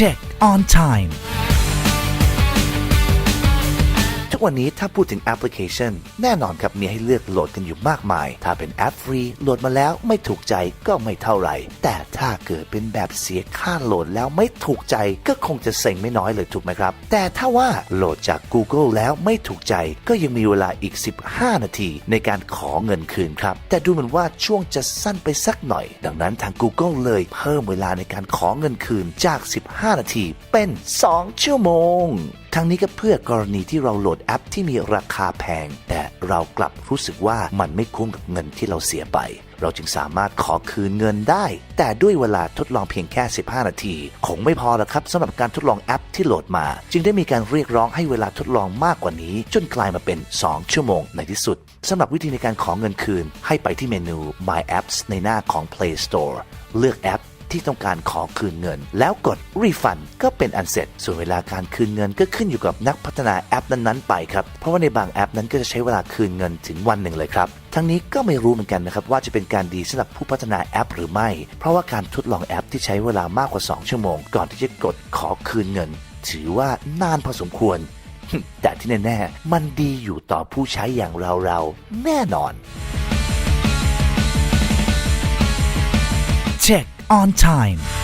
Check on time วันนี้ถ้าพูดถึงแอปพลิเคชัน แน่นอนครับมีให้เลือกโหลดกันอยู่มากมาย ถ้าเป็นแอปฟรีโหลดมาแล้วไม่ถูกใจก็ไม่เท่าไหร่ แต่ถ้าเกิดเป็นแบบเสียค่าโหลดแล้วไม่ถูกใจก็คงจะเซ็งไม่น้อยเลยถูกไหมครับ แต่ถ้าว่าโหลดจาก Google แล้วไม่ถูกใจก็ยังมีเวลาอีก 15 นาทีในการขอเงินคืนครับ แต่ดูเหมือนว่าช่วงจะสั้นไปสักหน่อย ดังนั้นทาง Google เลยเพิ่มเวลาในการขอเงินคืนจาก 15 นาทีเป็น 2 ชั่วโมง ทั้งนี้ก็เพื่อกรณีที่เราโหลดแอปที่มีราคาแพง แต่เรากลับรู้สึกว่ามันไม่คุ้มกับเงินที่เราเสียไป เราจึงสามารถขอคืนเงินได้ แต่ด้วยเวลาทดลองเพียงแค่ 15 นาที คงไม่พอละครับสำหรับการทดลองแอปที่โหลดมา จึงได้มีการเรียกร้องให้เวลาทดลองมากกว่านี้ จนกลายมาเป็น 2 ชั่วโมงในที่สุดสำหรับวิธีในการขอเงินคืน ให้ไปที่เมนู My Apps ในหน้าของ Play Store เลือกแอป ที่ต้องการขอคืนเงิน แล้วกด refund ก็เป็นอันเสร็จ ส่วนเวลาการคืนเงินก็ขึ้นอยู่กับนักพัฒนาแอปนั้นๆไปครับ เพราะว่าในบางแอปนั้นก็จะใช้เวลาคืนเงินถึงวันหนึ่งเลยครับ ทั้งนี้ก็ไม่รู้เหมือนกันนะครับว่าจะเป็นการดีสำหรับผู้พัฒนาแอปหรือไม่ เพราะว่าการทดลองแอปที่ใช้เวลามากกว่า 2 ชั่วโมง ก่อนที่จะกดขอคืนเงิน ถือว่านานพอสมควร แต่ที่แน่ๆมันดีอยู่ต่อผู้ใช้อย่างเราๆแน่นอน Check on time